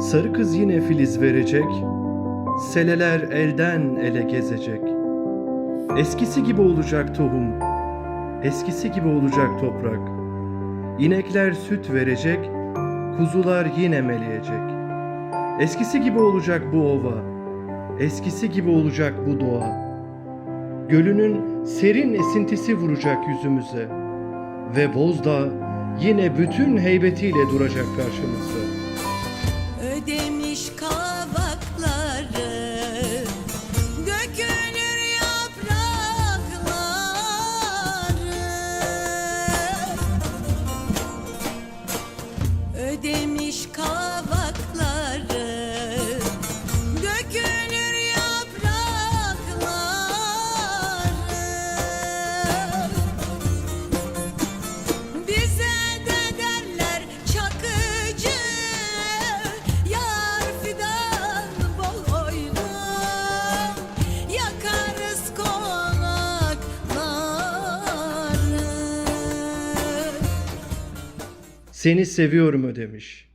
Sarı kız yine filiz verecek, seleler elden ele gezecek. Eskisi gibi olacak tohum, eskisi gibi olacak toprak. İnekler süt verecek, kuzular yine meleyecek. Eskisi gibi olacak bu ova, eskisi gibi olacak bu doğa. Gölünün serin esintisi vuracak yüzümüze ve Bozdağ yine bütün heybetiyle duracak karşımızda. Seni seviyorum ödemiş.